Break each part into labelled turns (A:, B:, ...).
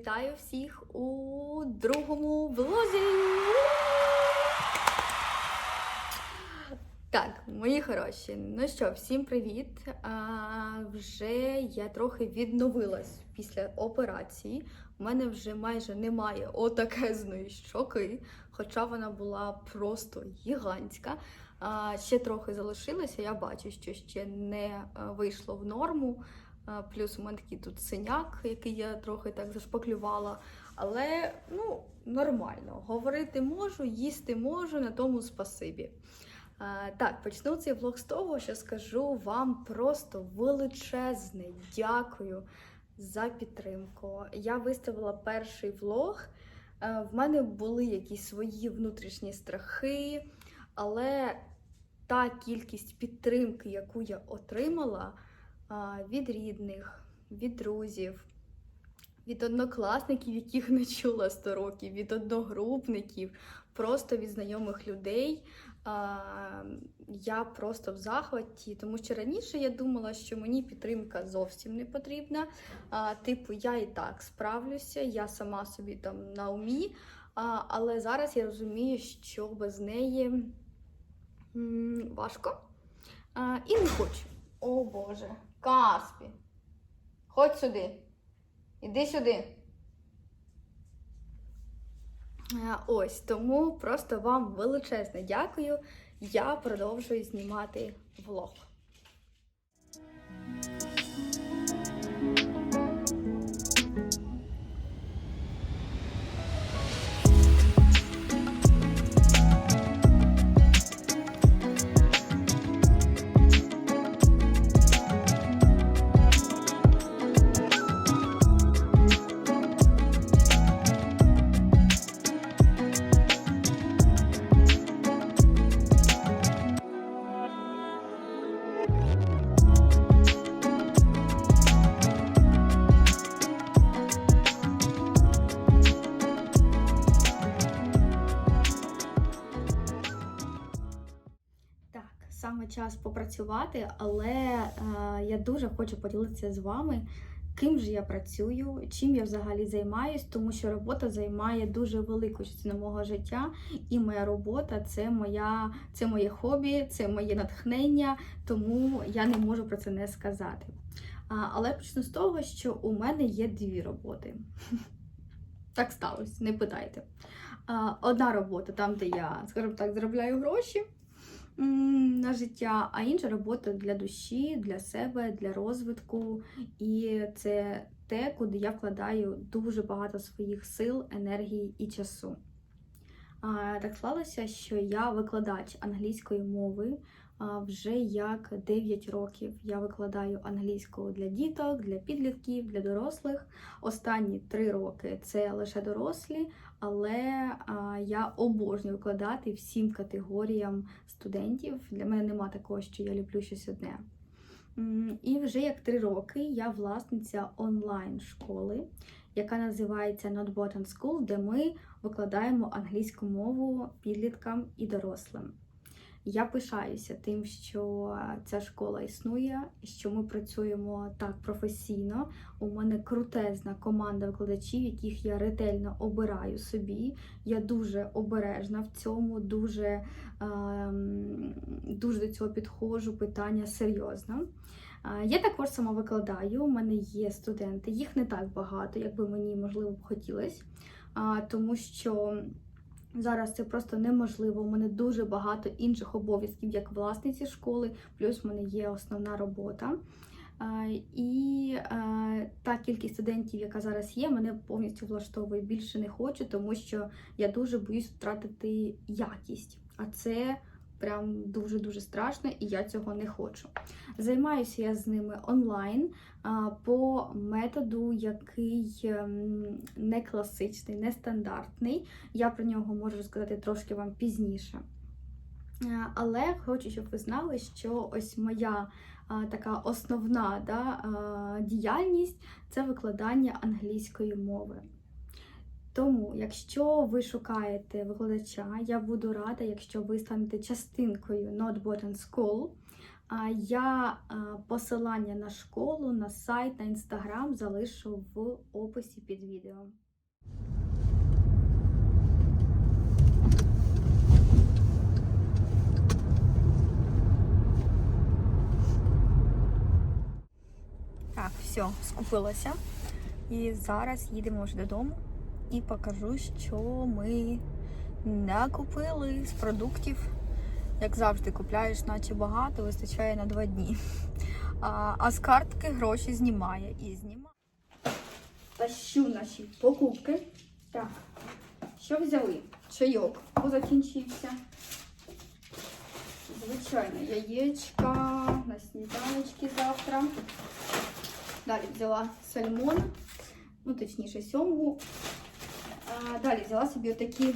A: вітаю всіх у другому влозі. Так, мої хороші. Ну що, всім привіт. А, вже я трохи відновилась після операції. У мене вже майже немає отакезної щоки, хоча вона була просто гігантська. А, ще трохи залишилося. Я бачу, що ще не е, вийшло в норму. Плюс у мене такий тут синяк, який я трохи так зашпаклювала. Але ну, нормально. Говорити можу, їсти можу, на тому спасибі. Так, почну цей влог з того, що скажу вам просто величезне дякую за підтримку. Я виставила перший влог. В мене були якісь свої внутрішні страхи, але та кількість підтримки, яку я отримала від рідних, від друзів, від однокласників, яких не чула 100 років, від одногрупників, просто від знайомих людей. Я просто в захваті, тому що раніше я думала, що мені підтримка зовсім не потрібна. Типу, я і так справлюся, я сама собі там на умі. Але зараз я розумію, що без неї важко. І не хочу. О Боже, Каспі. Ходь сюди. Іди сюди. Е, Ось тому просто вам величезне дякую. Я продовжую знімати влог. Попрацювати, але е, я дуже хочу поділитися з вами, ким же я працюю, чим я взагалі займаюсь, тому що робота займає дуже велику частину мого життя, і моя робота це моя, це моє хобі, це моє натхнення, тому я не можу про це не сказати. А, але почну з того, що у мене є дві роботи. Так сталося, не питайте. Одна робота там, де я, скажімо так, заробляю гроші на життя, а інша робота для душі, для себе, для розвитку. І це те, куди я вкладаю дуже багато своїх сил, енергії і часу. Так склалося, що я викладач англійської мови. Вже як 9 років я викладаю англійську для діток, для підлітків, для дорослих. Останні 3 роки це лише дорослі, але а, я обожнюю викладати всім категоріям студентів. Для мене нема такого, що я люблю щось одне. І вже як три роки я власниця онлайн-школи, яка називається Not Button School, де ми викладаємо англійську мову підліткам і дорослим. Я пишаюся тим, що ця школа існує, що ми працюємо так професійно. У мене крутезна команда викладачів, яких я ретельно обираю собі. Я дуже обережна в цьому, дуже, ем, дуже до цього підходжу. Питання серйозно. А, Я також сама викладаю. У мене є студенти, їх не так багато, як би мені можливо б хотілося, тому що. Зараз це просто неможливо. У мене дуже багато інших обов'язків, як власниці школи, плюс в мене є основна робота. І та кількість студентів, яка зараз є, мене повністю влаштовує. Більше не хочу, тому що я дуже боюсь втратити якість. А це прям дуже-дуже страшно, і я цього не хочу. Займаюся я з ними онлайн по методу, який ем, не класичний, не стандартний. Я про нього можу розказати трошки вам пізніше. Е, Але хочу, щоб ви знали, що ось моя така основна да, діяльність це викладання англійської мови. Тому, якщо ви шукаєте викладача, я буду рада, якщо ви станете частинкою Not Button School. Я посилання на школу, на сайт, на інстаграм залишу в описі під відео. Так, все, скупилася. І зараз їдемо вже додому і покажу, що ми накупили з продуктів. Як завжди, купляєш, наче багато, вистачає на два дні. А, а з картки гроші знімає і знімає. Тащу наші покупки. Так, що взяли? Чайок позакінчився. Звичайно, яєчка на сніданочки завтра. Далі взяла сальмон, ну точніше сьомгу. Далі взяла собі отакі,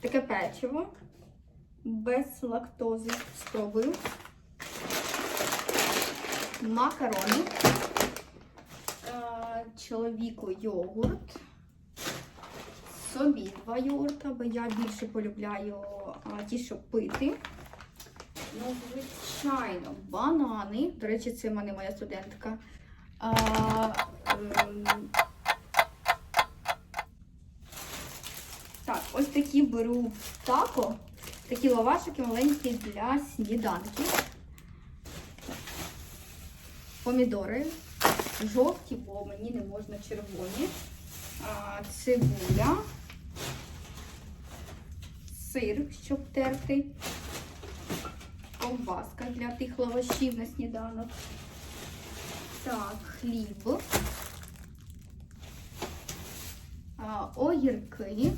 A: таке печиво без лактози. Спробую. Макарони. А, чоловіку йогурт. Собі два йогурта, бо я більше полюбляю ті, що пити. Ну, звичайно, банани. До речі, це в мене моя студентка. А, ем, так, ось такі беру тако. Такі лавашики маленькі для сніданків. Помідори. Жовті, бо мені не можна червоні. А, цибуля. Сир, щоб терти ковбаска для тих лавашів на сніданок. Так, хліб. Огірки.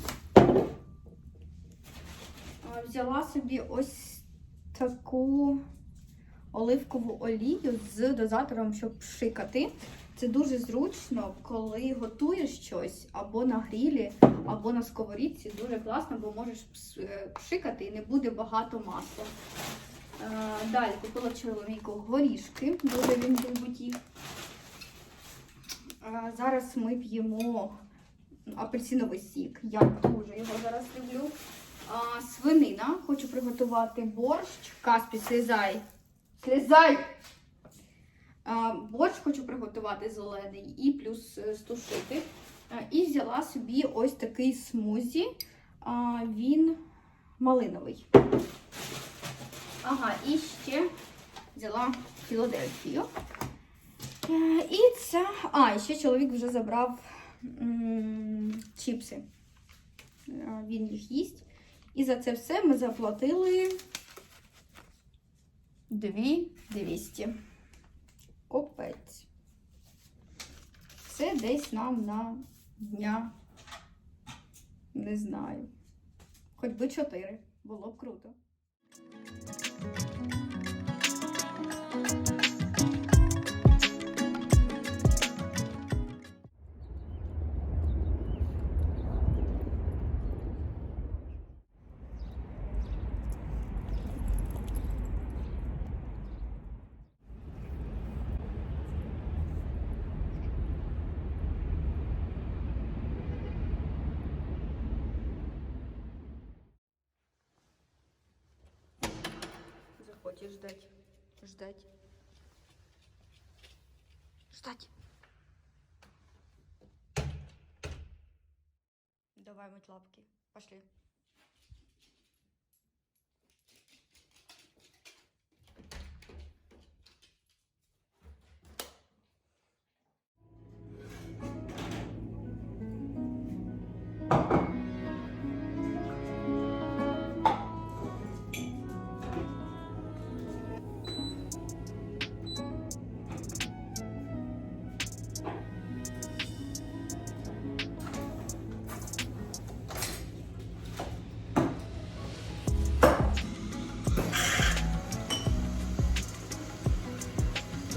A: Взяла собі ось таку оливкову олію з дозатором, щоб пшикати. Це дуже зручно, коли готуєш щось або на грілі, або на сковорідці. Дуже класно, бо можеш е, пшикати і не буде багато масла. Далі купила чоловіку горішки, дуже він любить їх. Зараз ми п'ємо апельсиновий сік. Я дуже його зараз люблю. А, Свинина. Хочу приготувати борщ. Каспі, слізай. Слізай! А, Борщ хочу приготувати зелений і плюс е, стушити. Е, І взяла собі ось такий смузі. А, Він малиновий. Ага, і ще взяла Філадельфію. Е, І це. А, і ще чоловік вже забрав чіпси. Він їх їсть. І за це все ми заплатили 2200. Копець. Це десь нам на дня. Не знаю. Хоч би 4. Було б круто. И ждать. Ждать. Ждать. Давай мыть лапки. Пошли.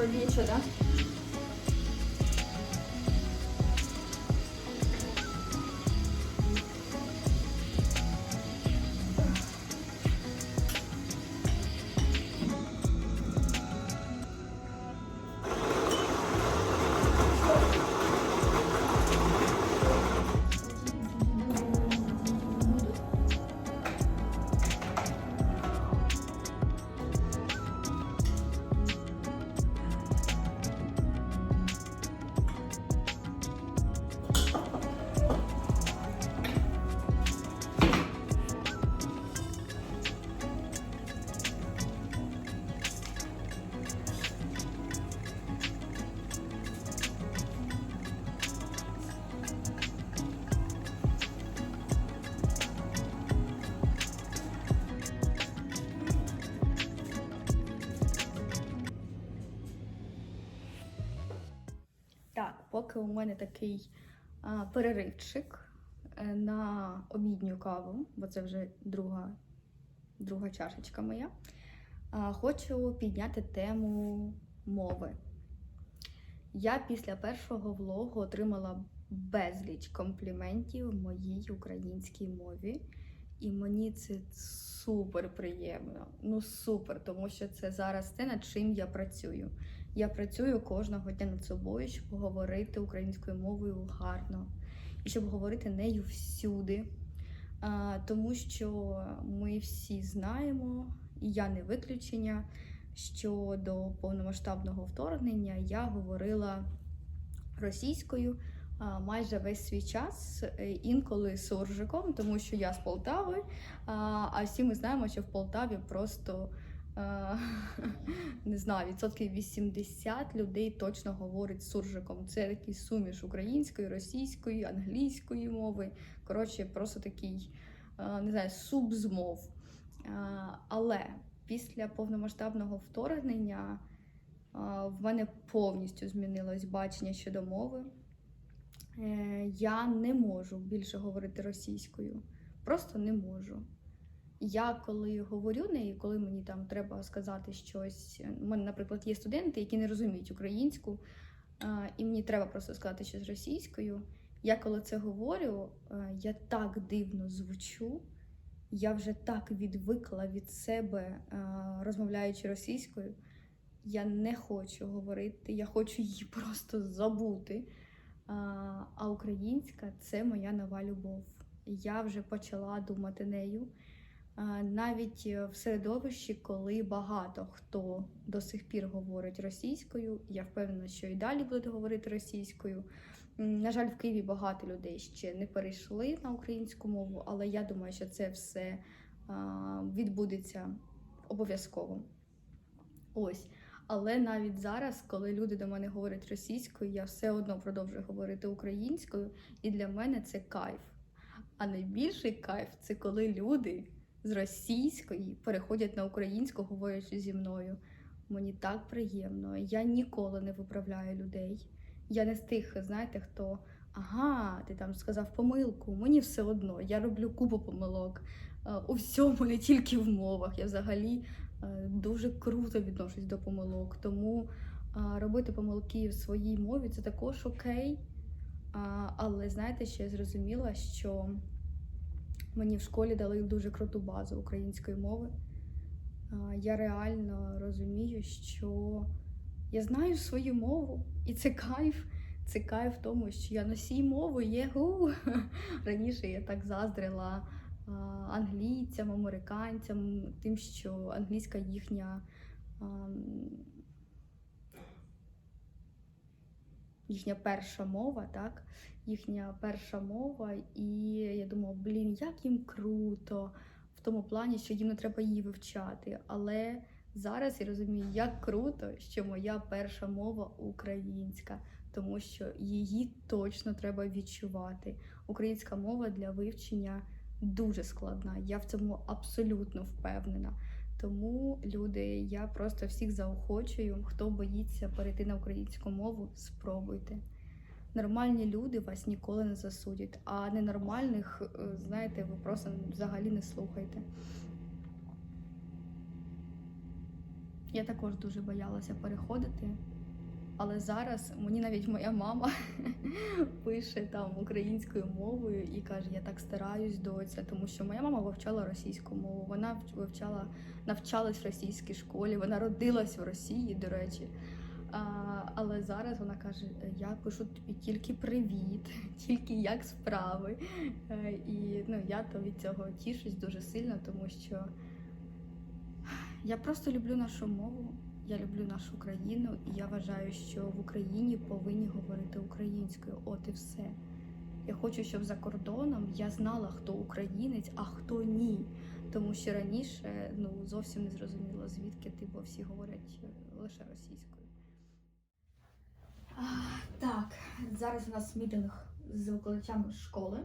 A: Bölgeyi поки у мене такий а, переривчик е, на обідню каву, бо це вже друга, друга чашечка моя. А, хочу підняти тему мови. Я після першого влогу отримала безліч компліментів моїй українській мові. І мені це супер приємно. Ну супер, тому що це зараз те, над чим я працюю. Я працюю кожного дня над собою, щоб говорити українською мовою гарно і щоб говорити нею всюди. Тому що ми всі знаємо, і я не виключення, що до повномасштабного вторгнення я говорила російською майже весь свій час, е, інколи суржиком, тому що я з Полтави. А, всі ми знаємо, що в Полтаві просто не знаю, відсотків 80 людей точно говорить суржиком. Це такий суміш української, російської, англійської мови. Коротше, просто такий не знаю, суп з мов. Але після повномасштабного вторгнення в мене повністю змінилось бачення щодо мови. Е, Я не можу більше говорити російською. Просто не можу. Я коли говорю нею, коли мені там треба сказати щось. У мене, наприклад, є студенти, які не розуміють українську, і мені треба просто сказати щось російською. Я коли це говорю, е, я так дивно звучу, я вже так відвикла від себе, е, розмовляючи російською. Я не хочу говорити, я хочу її просто забути. А українська це моя нова любов. Я вже почала думати нею. Навіть в середовищі, коли багато хто до сих пір говорить російською, я впевнена, що і далі будуть говорити російською. На жаль, в Києві багато людей ще не перейшли на українську мову, але я думаю, що це все відбудеться обов'язково. Ось. Але навіть зараз, коли люди до мене говорять російською, я все одно продовжую говорити українською, і для мене це кайф. А найбільший кайф це коли люди з російської переходять на українську, говорячи зі мною. Мені так приємно. Я ніколи не виправляю людей. Я не з тих, знаєте, хто ага, ти там сказав помилку. Мені все одно. Я роблю купу помилок е, у всьому, не тільки в мовах. Я взагалі е, дуже круто відношусь до помилок. Тому е, робити помилки в своїй мові це також окей. Але знаєте, що я зрозуміла, що мені в школі дали дуже круту базу української мови. Я реально розумію, що я знаю свою мову, і це кайф. Це кайф в тому, що я носій мови, єгу. Раніше я так заздрила англійцям, американцям, тим, що англійська їхня. Їхня перша мова, так? Їхня перша мова, і я думала, блін, як їм круто в тому плані, що їм не треба її вивчати. Але зараз я розумію, як круто, що моя перша мова українська, тому що її точно треба відчувати. Українська мова для вивчення дуже складна. Я в цьому абсолютно впевнена. Тому, люди, я просто всіх заохочую, хто боїться перейти на українську мову, спробуйте. Нормальні люди вас ніколи не засудять, а ненормальних, е, знаєте, ви просто взагалі не слухайте. Я також дуже боялася переходити, але зараз мені навіть моя мама пише там українською мовою і каже: Я так стараюсь доця, тому що моя мама вивчала російську мову. Вона вивчала, навчалась в російській школі, вона родилась в Росії, до речі. А, але зараз вона каже: Я пишу тобі тільки привіт, тільки як справи. Е, І ну, я то від цього тішусь дуже сильно, тому що я просто люблю нашу мову, я люблю нашу країну, і я вважаю, що в Україні повинні говорити українською. От і все. Я хочу, щоб за кордоном я знала, хто українець, а хто ні. Тому що раніше ну зовсім не зрозуміло, звідки ти, бо всі говорять е, лише російською. А, так, зараз у нас мітинг з викладачами школи,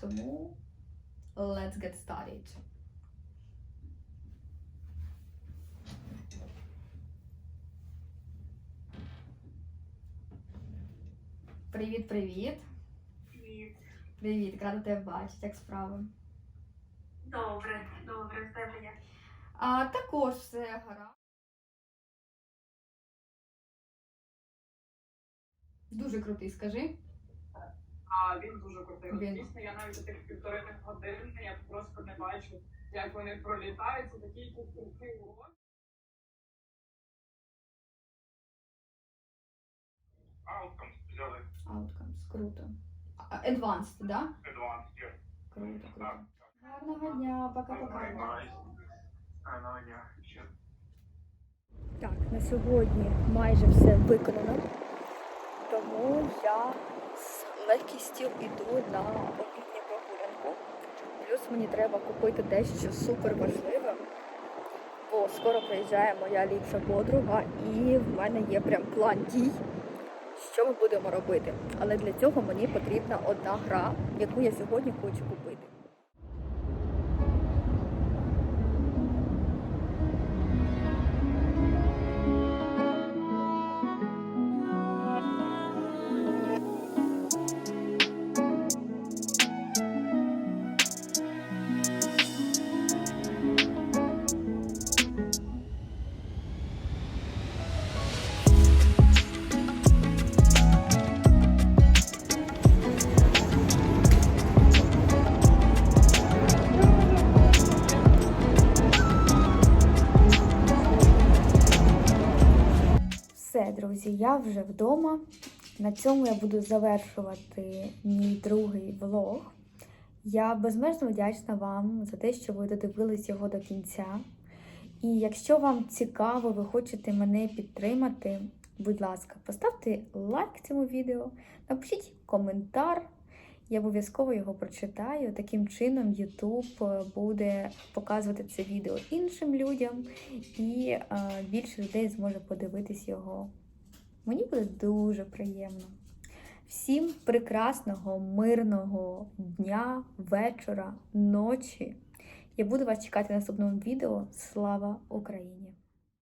A: тому let's get started. Привіт, привіт.
B: Привіт.
A: Привіт, рада тебе бачити, як справи.
B: Добре, добре, в тебе як?
A: А також все гаразд. Дуже крутий, скажи.
C: А він дуже крутий.
A: Він.
C: Дійсно, я навіть за тих півтори години я просто не бачу, як вони пролітають. Це такий крутий урок.
D: Outcomes взяли
A: Outcomes, круто. Advanced, да?
D: Advanced, yeah.
A: Круто, круто.
D: Так.
A: Гарного дня, пока-пока.
D: Гарного дня.
A: Так, на сьогодні майже все виконано, тому я з легкістю йду на обідню прогулянку. Плюс мені треба купити дещо супер важливе, бо скоро приїжджає моя ліпша подруга, і в мене є прям план дій, що ми будемо робити. Але для цього мені потрібна одна гра, яку я сьогодні хочу купити. Вже вдома. На цьому я буду завершувати мій другий влог. Я безмежно вдячна вам за те, що ви додивились його до кінця. І якщо вам цікаво, ви хочете мене підтримати, будь ласка, поставте лайк цьому відео, напишіть коментар. Я обов'язково його прочитаю. Таким чином, YouTube буде показувати це відео іншим людям, і е, більше людей зможе подивитись його. Мені буде дуже приємно. Всім прекрасного, мирного дня, вечора, ночі. Я буду вас чекати в наступному відео. Слава Україні!